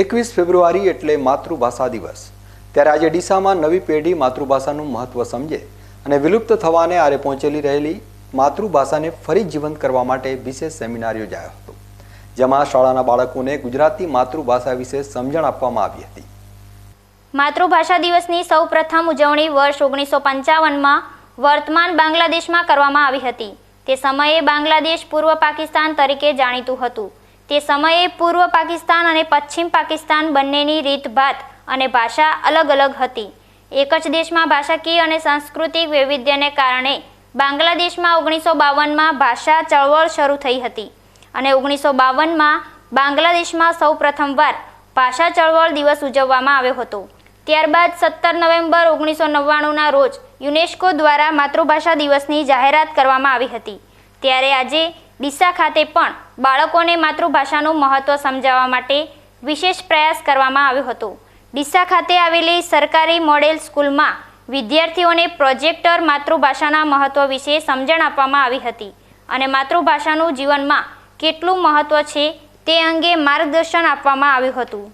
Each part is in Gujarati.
એકવીસ ફેબ્રુઆરી એટલે માતૃભાષા દિવસ. ત્યારે આજે ડીસામાં નવી પેઢી માતૃભાષાનું મહત્વ સમજે અને વિલુપ્ત થવાને આરે પહોંચેલી રહેલી માતૃભાષાને ફરી જીવંત કરવા માટે વિશેષ સેમિનાર યોજાયો હતો, જેમાં શાળાના બાળકોને ગુજરાતી માતૃભાષા વિશે સમજણ આપવામાં આવી હતી. માતૃભાષા દિવસની સૌ પ્રથમ ઉજવણી વર્ષ ઓગણીસો પંચાવનમાં વર્તમાન બાંગ્લાદેશમાં કરવામાં આવી હતી. તે સમયે બાંગ્લાદેશ પૂર્વ પાકિસ્તાન તરીકે જાણીતું હતું. તે સમયે પૂર્વ પાકિસ્તાન અને પશ્ચિમ પાકિસ્તાન બંનેની રીતભાત અને ભાષા અલગ અલગ હતી. એક જ દેશમાં ભાષાકીય અને સાંસ્કૃતિક વૈવિધ્યને કારણે બાંગ્લાદેશમાં ઓગણીસો બાવનમાં ભાષા ચળવળ શરૂ થઈ હતી અને ઓગણીસો બાવનમાં બાંગ્લાદેશમાં સૌ ભાષા ચળવળ દિવસ ઉજવવામાં આવ્યો હતો. ત્યારબાદ સત્તર નવેમ્બર ઓગણીસો નવ્વાણુંના રોજ યુનેસ્કો દ્વારા માતૃભાષા દિવસની જાહેરાત કરવામાં આવી હતી. ત્યારે આજે ડીસા ખાતે પણ બાળકોને માતૃભાષાનું મહત્ત્વ સમજાવવા માટે વિશેષ પ્રયાસ કરવામાં આવ્યો હતો. ડીસા ખાતે આવેલી સરકારી મોડેલ સ્કૂલમાં વિદ્યાર્થીઓને પ્રોજેક્ટર માતૃભાષાના મહત્ત્વ વિશે સમજણ આપવામાં આવી હતી અને માતૃભાષાનું જીવનમાં કેટલું મહત્ત્વ છે તે અંગે માર્ગદર્શન આપવામાં આવ્યું હતું.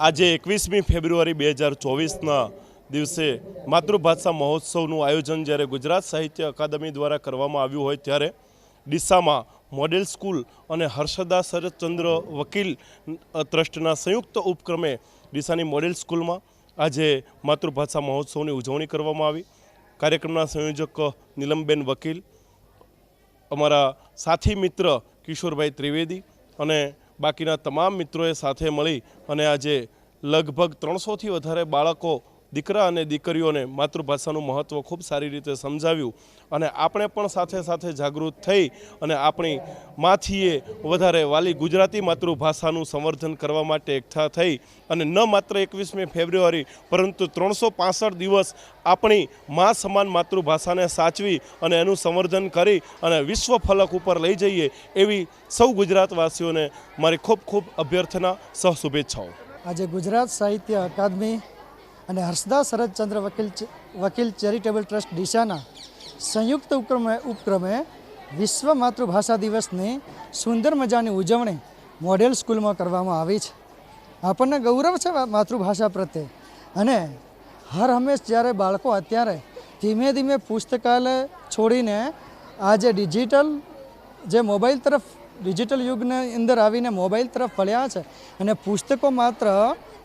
આજે એકવીસમી ફેબ્રુઆરી બે હજાર ચોવીસના દિવસે માતૃભાષા મહોત્સવનું આયોજન જ્યારે ગુજરાત સાહિત્ય અકાદમી દ્વારા કરવામાં આવ્યું હોય ત્યારે ડીસામાં મોડેલ સ્કૂલ અને હર્ષદા શરદચંદ્ર વકીલ ટ્રસ્ટના સંયુક્ત ઉપક્રમે ડીસાની મોડેલ સ્કૂલમાં આજે માતૃભાષા મહોત્સવની ઉજવણી કરવામાં આવી. કાર્યક્રમના સંયોજક નીલમબેન વકીલ, અમારા સાથી મિત્ર કિશોરભાઈ ત્રિવેદી અને બાકીના તમામ મિત્રોએ સાથે મળી અને આજે લગભગ ત્રણસોથી વધારે બાળકો દીકરા અને દીકરીઓને માતૃભાષાનું મહત્ત્વ ખૂબ સારી રીતે સમજાવ્યું અને આપણે પણ સાથે સાથે જાગૃત થઈ અને આપણી માથીએ વધારે વાલી ગુજરાતી માતૃભાષાનું સંવર્ધન કરવા માટે એકઠા થઈ અને ન માત્ર એકવીસમી ફેબ્રુઆરી, પરંતુ ત્રણસો દિવસ આપણી મા સમાન માતૃભાષાને સાચવી અને એનું સંવર્ધન કરી અને વિશ્વ ફલક ઉપર લઈ જઈએ એવી સૌ ગુજરાતવાસીઓને મારી ખૂબ ખૂબ અભ્યર્થના, સહ શુભેચ્છાઓ. આજે ગુજરાત સાહિત્ય અકાદમી અને હર્ષદા શરદચંદ્ર વકીલ વકીલ ચેરિટેબલ ટ્રસ્ટ ડીસાના સંયુક્ત ઉપક્રમે ઉપક્રમે વિશ્વ માતૃભાષા દિવસની સુંદર મજાની ઉજવણી મોડેલ સ્કૂલમાં કરવામાં આવી છે. આપણને ગૌરવ છે માતૃભાષા પ્રત્યે. અને હર હંમેશ જ્યારે બાળકો અત્યારે ધીમે ધીમે પુસ્તકાલય છોડીને આજે ડિજિટલ, જે મોબાઈલ તરફ, ડિજિટલ યુગની અંદર આવીને મોબાઈલ તરફ વળ્યા છે અને પુસ્તકો માત્ર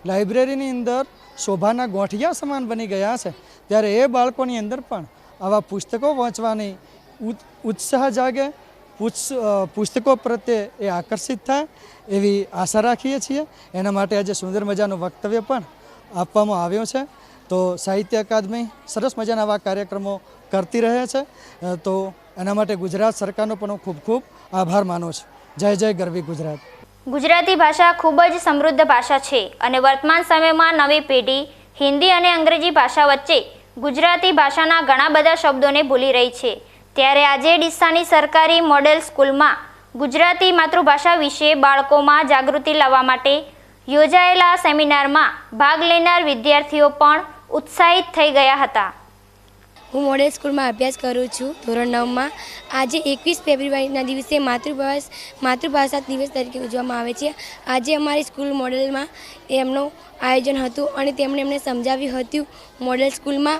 લાઇબ્રેરીની અંદર શોભાના ગોઠિયા સમાન બની ગયા છે. ત્યારે એ બાળકોની અંદર પણ આવા પુસ્તકો વાંચવાની ઉત- ઉત્સાહ જાગે પુસ્ત- પુસ્તકો પ્રત્યે એ આકર્ષિત થાય એવી આશા રાખીએ છીએ. એના માટે આજે સુંદર મજાનું વક્તવ્ય પણ આપવામાં આવ્યો છે. તો સાહિત્ય અકાદમી સરસ મજાના આવા કાર્યક્રમો કરતી રહે છે. તો એના માટે ગુજરાત સરકારનો પણ હું ખૂબ ખૂબ આભાર માનું છું. જય જય ગરવી ગુજરાત. ગુજરાતી ભાષા ખૂબ જ સમૃદ્ધ ભાષા છે અને વર્તમાન સમયમાં નવી પેઢી હિન્દી અને અંગ્રેજી ભાષા વચ્ચે ગુજરાતી ભાષાના ઘણા બધા શબ્દોને ભૂલી રહી છે. ત્યારે આજે ડીસાની સરકારી મોડેલ સ્કૂલમાં ગુજરાતી માતૃભાષા વિશે બાળકોમાં જાગૃતિ લાવવા માટે યોજાયેલા સેમિનારમાં ભાગ લેનાર વિદ્યાર્થીઓ પણ ઉત્સાહિત થઈ ગયા હતા. હું મોડેલ સ્કૂલમાં અભ્યાસ કરું છું. ધોરણ નવમાં આજે એકવીસ ફેબ્રુઆરીના દિવસે માતૃભાષા માતૃભાષા દિવસ તરીકે ઉજવવામાં આવે છે. આજે અમારી સ્કૂલ મોડેલમાં એમનું આયોજન હતું અને તેમણે એમને સમજાવ્યું હતું મોડેલ સ્કૂલમાં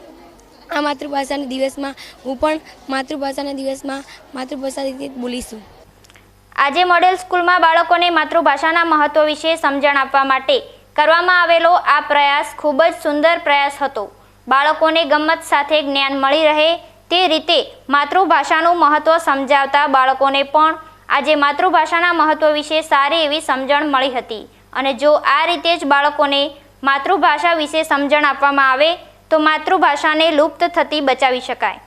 આ માતૃભાષાના દિવસમાં હું પણ માતૃભાષાના દિવસમાં માતૃભાષા રીતે બોલીશું. આજે મોડેલ સ્કૂલમાં બાળકોને માતૃભાષાના મહત્વ વિશે સમજણ આપવા માટે કરવામાં આવેલો આ પ્રયાસ ખૂબ જ સુંદર પ્રયાસ હતો. બાળકોને ગમત સાથે જ્ઞાન મળી રહે તે રીતે માતૃભાષાનું મહત્ત્વ સમજાવતા બાળકોને પણ આજે માતૃભાષાના મહત્ત્વ વિશે સારી એવી સમજણ મળી હતી. અને જો આ રીતે જ બાળકોને માતૃભાષા વિશે સમજણ આપવામાં આવે, તો માતૃભાષાને લુપ્ત થતી બચાવી શકાય.